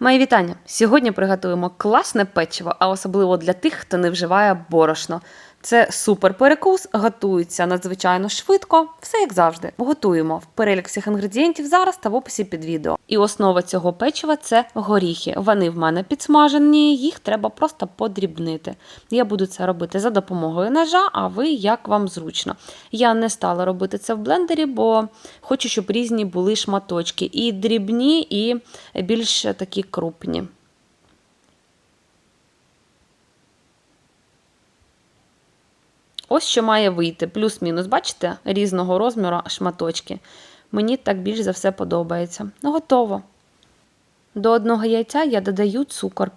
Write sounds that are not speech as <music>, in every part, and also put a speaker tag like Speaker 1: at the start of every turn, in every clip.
Speaker 1: Мої вітання! Сьогодні приготуємо класне печиво, а особливо для тих, хто не вживає борошно. Це супер перекус, готується надзвичайно швидко, все як завжди. Готуємо в перелік всіх інгредієнтів зараз та в описі під відео. І основа цього печива це горіхи. Вони в мене підсмажені, їх треба просто подрібнити. Я буду це робити за допомогою ножа, а ви як вам зручно. Я не стала робити це в блендері, бо хочу, щоб різні були шматочки, і дрібні, і більш такі крупні. Ось що має вийти. Плюс-мінус, бачите, різного розміру шматочки. Мені так більш за все подобається. Ну, готово. До одного яйця я додаю цукор.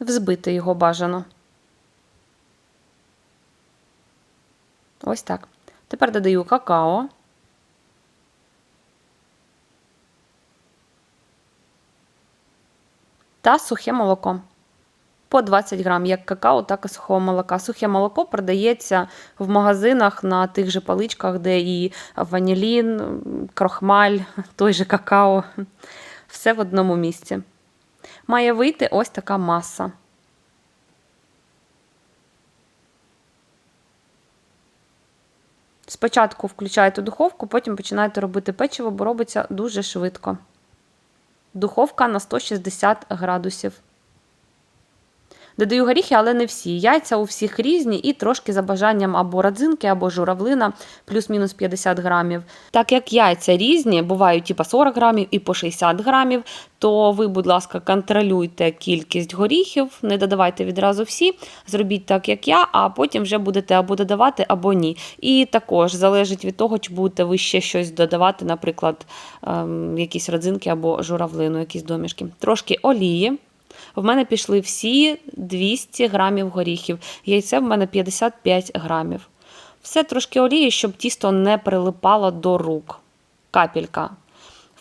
Speaker 1: Взбити його бажано. Ось так. Тепер додаю какао. Та сухе молоко по 20 грам, як какао, так і сухого молока. Сухе молоко продається в магазинах на тих же паличках, де і ванілін, крохмаль, <laughs> той же какао. Все в одному місці. Має вийти ось така маса. Спочатку включаєте духовку, потім починаєте робити печиво, бо робиться дуже швидко. Духовка на 160 градусів. Додаю горіхи, але не всі. Яйця у всіх різні і трошки за бажанням або родзинки, або журавлина, плюс-мінус 50 грамів. Так як яйця різні, бувають і по 40 грамів, і по 60 грамів, то ви, будь ласка, контролюйте кількість горіхів, не додавайте відразу всі, зробіть так, як я, а потім вже будете або додавати, або ні. І також залежить від того, чи будете ви ще щось додавати, наприклад, ем, якісь родзинки або журавлину, якісь домішки. Трошки олії. В мене пішли всі 200 грамів горіхів. Яйце в мене 55 грамів. Все трошки олії, щоб тісто не прилипало до рук. Капелька.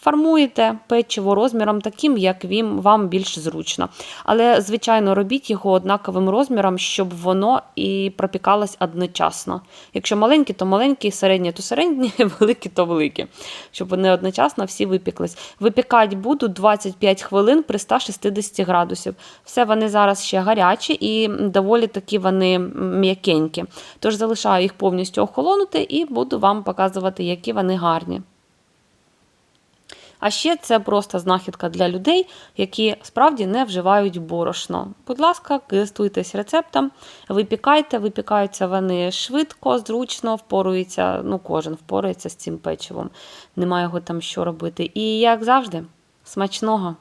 Speaker 1: Формуєте печиво розміром таким, як вам більш зручно. Але, звичайно, робіть його однаковим розміром, щоб воно і пропікалось одночасно. Якщо маленькі, то маленькі, середні, то середні, <laughs> великі, то великі. Щоб вони одночасно всі випіклись. Випікати буду 25 хвилин при 160 градусів. Все вони зараз ще гарячі і доволі такі вони м'якенькі. Тож залишаю їх повністю охолонути і буду вам показувати, які вони гарні. А ще це просто знахідка для людей, які справді не вживають борошно. Будь ласка, користуйтесь рецептом, випікайте, випікаються вони швидко, зручно, впорується, ну кожен впорається з цим печивом. Немає його там що робити. І як завжди, смачного!